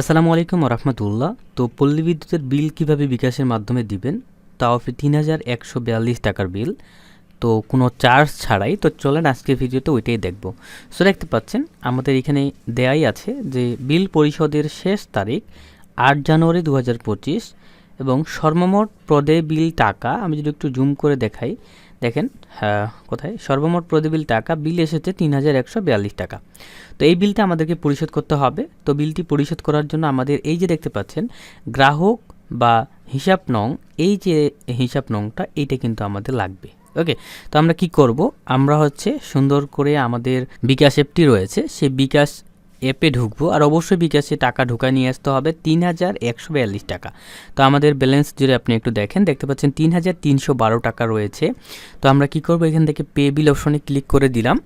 আসসালামু আলাইকুম রহমতুল্লাহ তো পল্লী বিদ্যুতের বিল কীভাবে বিকাশের মাধ্যমে দিবেন? তা অফি তিন হাজার একশো বিয়াল্লিশ টাকার বিল। তো কোনো চার্জ ছাড়াই, তো চলেন আজকের ভিডিওতে ওইটাই দেখব। সো দেখতে পাচ্ছেন, আমাদের এখানে দেয়াই আছে যে বিল পরিশোধের শেষ তারিখ আট জানুয়ারি দু হাজার পঁচিশ। এবং সর্বমোট প্রদে বিল টাকা আমি যদি একটু জুম করে দেখাই দেখেন হ্যাঁ, কোথায়? সর্বমোট প্রদে বিল টাকা বিল এসেছে তিন হাজার একশো বিয়াল্লিশ টাকা। তো এই বিলটা আমাদেরকে পরিশোধ করতে হবে। তো বিলটি পরিশোধ করার জন্য আমাদের এই যে দেখতে পাচ্ছেন গ্রাহক বা হিসাব নং এই যে হিসাব নংটা এইটা কিন্তু আমাদের লাগবে। ওকে তো আমরা কি করব? আমরা হচ্ছে সুন্দর করে আমাদের বিকাশ অ্যাপটি রয়েছে। সেই বিকাশ অ্যাপে ঢুকবো। আর অবশ্যই বিকাশে টাকা ঢুকায় নিয়ে আসতে হবে তিন হাজার একশো বিয়াল্লিশ টাকা। তো আমাদের ব্যালেন্স যদি আপনি একটু দেখেন, দেখতে পাচ্ছেন তিন হাজার তিনশো বারো টাকা রয়েছে। তো আমরা কি করব? এখান থেকে পে বিল অপশনে ক্লিক করে দিলাম।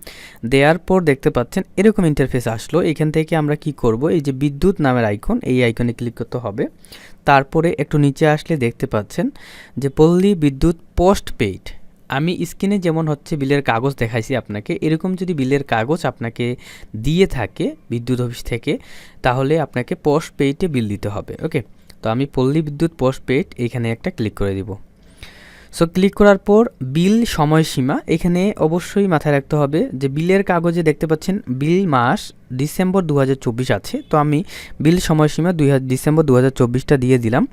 দেওয়ার পর দেখতে পাচ্ছেন এরকম ইন্টারফেস আসলো। এখান থেকে আমরা কি করব? এই যে বিদ্যুৎ নামের আইকন এই আইকনে ক্লিক করতে হবে। তারপরে একটু নিচে আসলে দেখতে পাচ্ছেন যে পল্লী বিদ্যুৎ পোস্ট পেইড আমি স্ক্রিনে যেমন হচ্ছে বিলের কাগজ দেখাইছি আপনাকে, এরকম যদি বিলের কাগজ আপনাকে দিয়ে থাকে বিদ্যুৎ অফিস থেকে, তাহলে আপনাকে পোস্ট পেইডে বিল দিতে হবে ওকে তো আমি পল্লী বিদ্যুৎ পোস্ট পেইড এখানে একটা ক্লিক করে দিব। সো ক্লিক করার পর বিল সময়সীমা, এখানে অবশ্যই মাথায় রাখতে হবে যে বিলের কাগজে দেখতে পাচ্ছেন বিল মাস ডিসেম্বর দু হাজার চব্বিশ আছে, তো আমি বিল সময়সীমা দুই ডিসেম্বর দু হাজার দিয়ে দিলাম।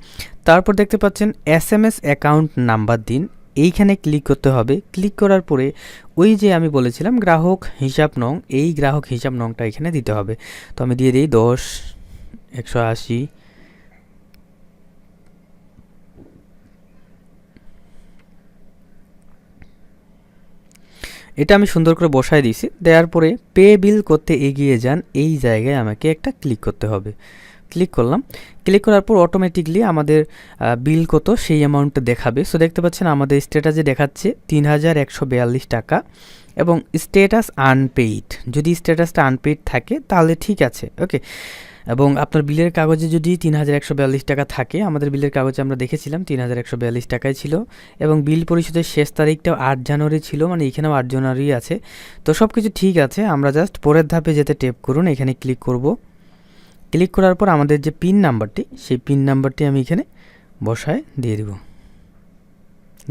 তারপর দেখতে পাচ্ছেন S M S account number দিন এইখানে ক্লিক করতে হবে। ক্লিক করার পরে ওই যে আমি বলেছিলাম গ্রাহক হিসাব নং, এই গ্রাহক হিসাব নংটা এখানে দিতে হবে। তো আমি দিয়ে দিই দশ, একশো আশি। এটা আমি সুন্দর করে বসায় দিয়েছি। দেওয়ার পরে পে বিল করতে এগিয়ে যান। এই জায়গায় আমাকে একটা ক্লিক করতে হবে। ক্লিক করলাম। ক্লিক করার পর অটোমেটিকলি আমাদের বিল কত, সেই অ্যামাউন্টটা দেখাবে। সো দেখতে পাচ্ছেন আমাদের স্ট্যাটাসে দেখাচ্ছে তিন হাজার একশো বিয়াল্লিশ টাকা এবং স্ট্যাটাস আনপেইড যদি স্ট্যাটাসটা আনপেইড থাকে, তাহলে ঠিক আছে ওকে এবং আপনার বিলের কাগজে যদি তিন হাজার একশো বিয়াল্লিশ টাকা থাকে, আমাদের বিলের কাগজে আমরা দেখেছিলাম তিন হাজার একশো বিয়াল্লিশ টাকায় ছিল এবং বিল পরিশোধের শেষ তারিখটাও আট জানুয়ারি ছিল মানে এখানেও আট জানুয়ারি আছে। তো সব কিছু ঠিক আছে, আমরা জাস্ট পরের ধাপে যেতে টেপ করুন, এখানে ক্লিক করব। ক্লিক করার পর আমাদের যে পিন নাম্বারটি সেই পিন নাম্বারটি আমি এখানে বসায় দিয়ে দিব।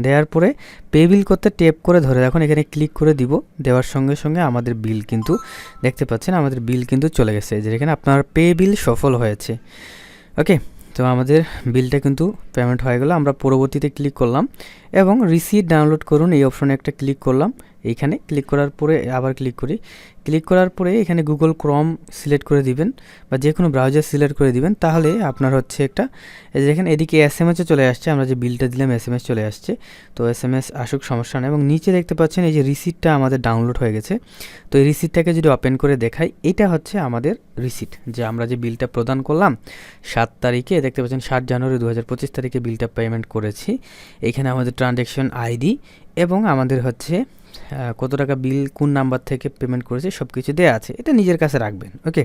দেওয়ার পরে পে বিল করতে টেপ করে ধরে রাখুন, এখানে ক্লিক করে দিব। দেওয়ার সঙ্গে সঙ্গে আমাদের বিল কিন্তু, দেখতে পাচ্ছেন আমাদের বিল কিন্তু চলে গেছে, যে এখানে আপনার পে বিল সফল হয়েছে। ওকে তো আমাদের বিলটা কিন্তু পেমেন্ট হয়ে গেল, আমরা পরবর্তীতে ক্লিক করলাম এবং রিসিট ডাউনলোড করুন, এই অপশনে একটা ক্লিক করলাম। এইখানে ক্লিক করার পরে আবার ক্লিক করি। ক্লিক করার পরে এখানে গুগল ক্রম সিলেক্ট করে দিবেন বা যে কোনো ব্রাউজার সিলেক্ট করে দিবেন, তাহলে আপনার হচ্ছে একটা দেখেন এদিকে এস এম এসে চলে আসছে, আমরা যে বিলটা দিলাম এস এম এস চলে আসছে। তো এস এম এস আসুক, সমস্যা নেই। এবং নিচে দেখতে পাচ্ছেন এই যে রিসিটটা আমাদের ডাউনলোড হয়ে গেছে। তো এই রিসিটটাকে যদি ওপেন করে দেখাই, এটা হচ্ছে আমাদের রিসিট যে আমরা যে বিলটা প্রদান করলাম, সাত তারিখে, দেখতে পাচ্ছেন সাত জানুয়ারি দু হাজার পঁচিশ তারিখে বিলটা পেমেন্ট করেছি। এখানে আমাদের ট্রানজ্যাকশন আইডি এবং আমাদের হচ্ছে কত টাকা বিল, কোন নাম্বার থেকে পেমেন্ট করেছে সব কিছু দেওয়া আছে। এটা নিজের কাছে রাখবেন ওকে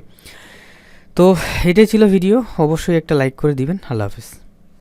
তো, এটাই ছিল ভিডিও অবশ্যই একটা লাইক করে দিবেন, আল্লাহ হাফিজ।